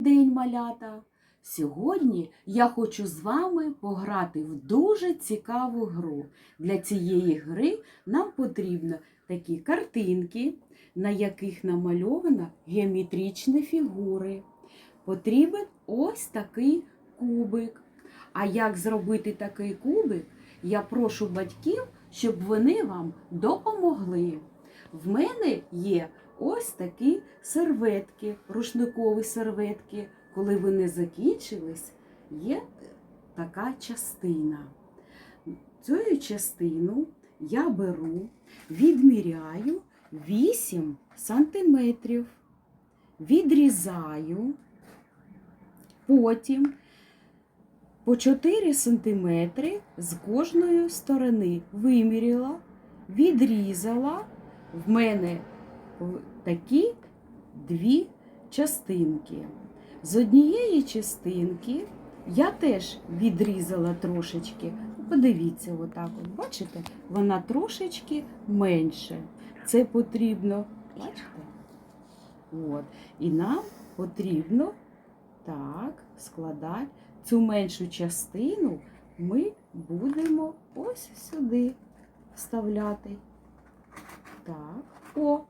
День малята! Сьогодні я хочу з вами пограти в дуже цікаву гру. Для цієї гри нам потрібно такі картинки, на яких намальовано геометричні фігури. Потрібен ось такий кубик. А як зробити такий кубик, я прошу батьків, щоб вони вам допомогли. В мене є ось такі серветки, рушникові серветки. Коли вони закінчились, є така частина. Цю частину я беру, відміряю 8 сантиметрів, відрізаю, потім по 4 сантиметри з кожної сторони виміряла, відрізала. В мене такі дві частинки. З однієї частинки я теж відрізала трошечки. Подивіться, отак от, бачите, вона трошечки менше. Це потрібно, бачите? От. І нам потрібно так складати цю меншу частину ми будемо ось сюди вставляти. Так, о.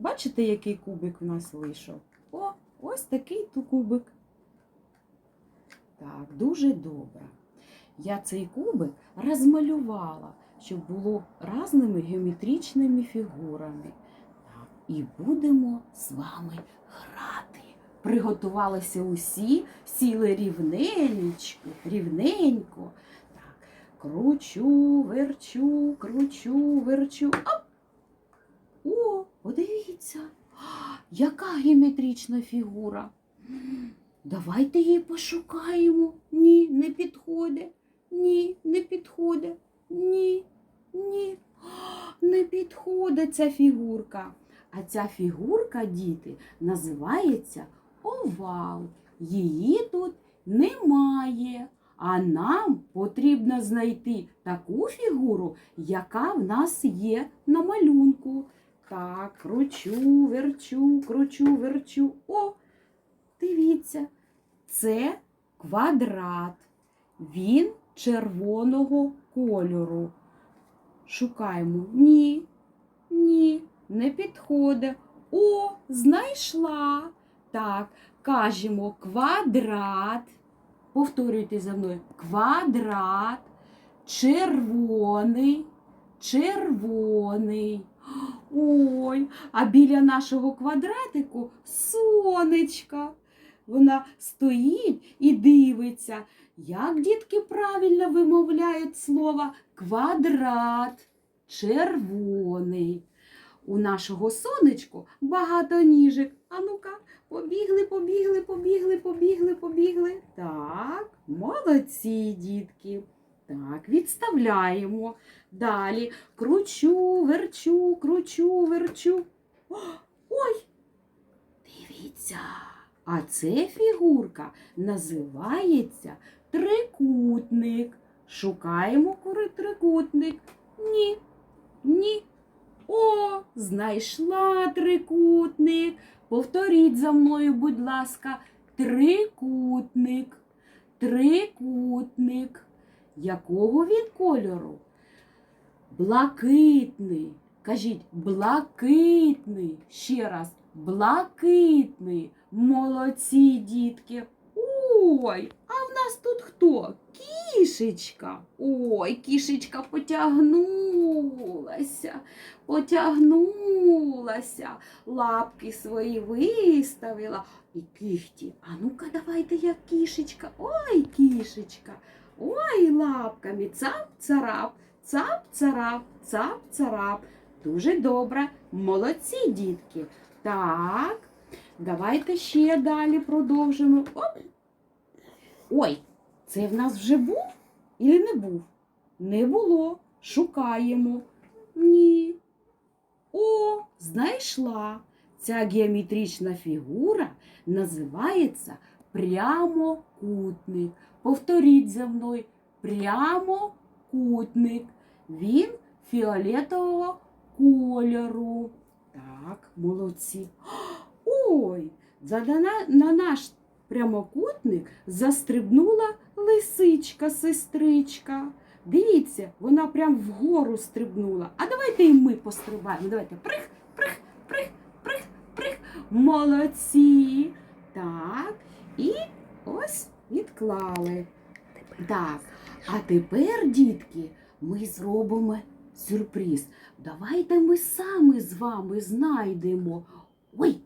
Бачите, який кубик в нас вийшов? О, ось такий ту кубик. Так, дуже добре. Я цей кубик розмалювала, щоб було різними геометричними фігурами. Так, і будемо з вами грати. Приготувалися усі, сіли рівненечко, рівненько. Так, кручу, верчу, кручу, верчу. Оп! О, подивіться, яка геометрична фігура. Давайте її пошукаємо. Ні, не підходить. Ні, не підходить. Ні, ні. Не підходить ця фігурка. А ця фігурка, діти, називається овал. Її тут немає. А нам потрібно знайти таку фігуру, яка в нас є на малюнку. Так, кручу, верчу, кручу, верчу. О, дивіться, це квадрат. Він червоного кольору. Шукаємо. Ні, ні, не підходить. О, знайшла. Так, кажемо квадрат. Повторюйте за мною. Квадрат, червоний, червоний. Ой, а біля нашого квадратику сонечка. Вона стоїть і дивиться, як дітки правильно вимовляють слово квадрат, червоний. У нашого сонечку багато ніжок. А ну-ка, побігли, побігли, побігли, побігли, побігли. Так, молодці, дітки. Так, відставляємо. Далі кручу, верчу, кручу, верчу. Ой! Дивіться, а це фігурка називається трикутник. Шукаємо кури трикутник. Ні, ні. О, знайшла трикутник. Повторіть за мною, будь ласка, трикутник. Трикутник. Якого він кольору? Блакитний. Кажіть, блакитний. Ще раз, блакитний. Молодці, дітки. Ой, а в нас тут хто? Кішечка. Ой, кішечка потягнулася, потягнулася, лапки свої виставила. І кихті. А ну-ка, давайте як кішечка. Ой, кішечка. Ой, лапками цап-царап, цап-царап, цап-царап. Дуже добре. Молодці, дітки. Так, давайте ще далі продовжимо. Оп. Ой, це в нас вже був і не був? Не було. Шукаємо. Ні. О, знайшла. Ця геометрична фігура називається прямокутник. Повторіть за мною прямокутник. Він фіолетового кольору. Так, молодці. Ой, на наш прямокутник застрибнула лисичка-сестричка. Дивіться, вона прям вгору стрибнула. А давайте і ми пострибаємо. Давайте прих, прих, прих, прих, прих. Молодці. Так. І ось відклали. Так. А тепер, дітки, ми зробимо сюрприз. Давайте ми самі з вами знайдемо. Ой!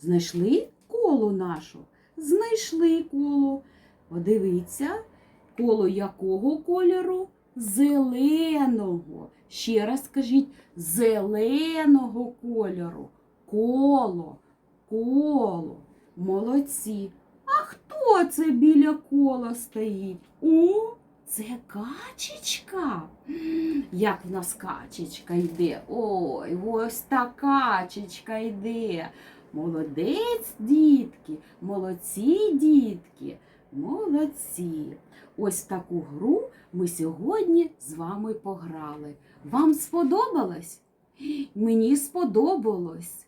Знайшли коло нашу? Знайшли коло. Подивіться, коло якого кольору? Зеленого. Ще раз скажіть, зеленого кольору. Коло, коло. Молодці. А хто це біля кола стоїть? О, це качечка. Як в нас качечка йде? Ой, ось та качечка йде. Молодець, дітки, молодці, дітки, молодці. Ось таку гру ми сьогодні з вами пограли. Вам сподобалось? Мені сподобалось.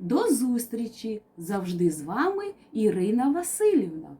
До зустрічі! Завжди з вами Ірина Васильівна.